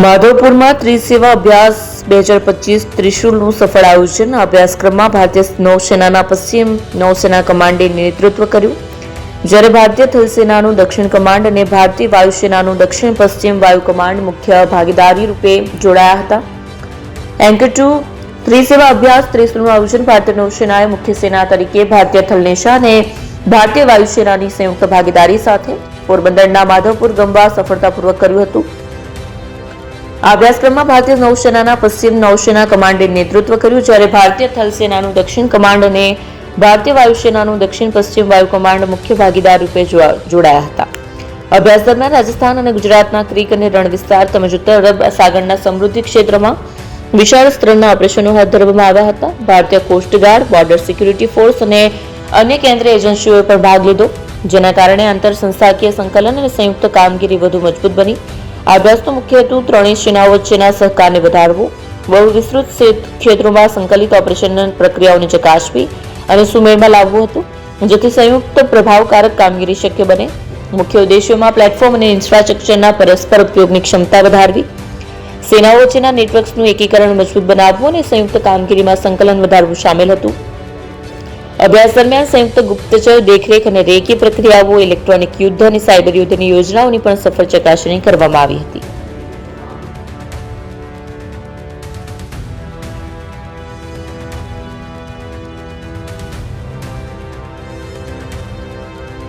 માધવપુરમાં ત્રિસેવા અભ્યાસ બે હજાર પચીસ ત્રિશુલનું સફળ આયોજન. અભ્યાસક્રમમાં ભારતીય નૌસેનાના પશ્ચિમ નૌસેના કમાન્ડે નેતૃત્વ કર્યું. જ્યારે ભારતીય થલસેનાનું દક્ષિણ કમાન્ડ અને ભારતીય વાયુસેનાનું દક્ષિણ પશ્ચિમ વાયુ કમાન્ડ મુખ્ય ભાગીદારી રૂપે જોડાયા હતા. એન્કર ટુ ત્રિસેવા અભ્યાસ ત્રિશુલનું આયોજન. ભારતીય નૌસેનાએ મુખ્ય સેના તરીકે ભારતીય થલનેશા અને ભારતીય વાયુસેનાની સંયુક્ત ભાગીદારી સાથે પોરબંદરના માધવપુર ગંબા સફળતાપૂર્વક કર્યું હતું. આ અભ્યાસક્રમમાં ભારતીય નૌસેનાના પશ્ચિમ નૌસેના કમાન્ડે નેતૃત્વ કર્યું, જ્યારે ભારતીય થલસેનાનું દક્ષિણ કમાન્ડ અને ભારતીય વાયુસેનાનું દક્ષિણ પશ્ચિમ વાયુ કમાન્ડ મુખ્ય ભાગીદાર રૂપે જોડાયા હતા. અભ્યાસ દરમિયાન રાજસ્થાન અને ગુજરાતના ક્રિક અને રણ વિસ્તાર તેમજ ઉત્તર અરબ સાગરના સમૃદ્ધિ ક્ષેત્રમાં વિશાળ સ્તરના ઓપરેશનો હાથ ધરવામાં આવ્યા હતા. ભારતીય કોસ્ટગાર્ડ બોર્ડર સિક્યુરિટી ફોર્સ અને અન્ય કેન્દ્રીય એજન્સીઓએ પણ ભાગ લીધો, જેના કારણે આંતર સંસ્થાકીય સંકલન અને સંયુક્ત કામગીરી વધુ મજબૂત બની. આ અભ્યાસનો મુખ્ય હેતુ ત્રણેય સેનાઓ વચ્ચેના સહકારને વધારવો. બહુ વિસ્તૃત ક્ષેત- ક્ષેત્રોમાં સંકલિત ઓપરેશન પ્રક્રિયાઓને ચકાસવી અને સુમેળમાં લાવવું હતું, જેથી સંયુક્ત પ્રભાવકારક કામગીરી શક્ય બને. મુખ્ય ઉદ્દેશ્યોમાં પ્લેટફોર્મ અને ઇન્ફ્રાસ્ટ્રક્ચરના પરસ્પર ઉપયોગની ક્ષમતા વધારવી. સેનાઓ વચ્ચેના નેટવર્ક્સનું એકીકરણ મજબૂત બનાવવું અને સંયુક્ત કામગીરીમાં સંકલન વધારવું સામેલ હતું. અભ્યાસ દરમિયાન સંયુક્ત ગુપ્તચર દેખરેખ અને રેકી પ્રક્રિયાઓ, ઇલેક્ટ્રોનિક યુદ્ધ અને સાયબર યુદ્ધની યોજનાઓની પણ સફળ ચકાસણી કરવામાં આવી હતી.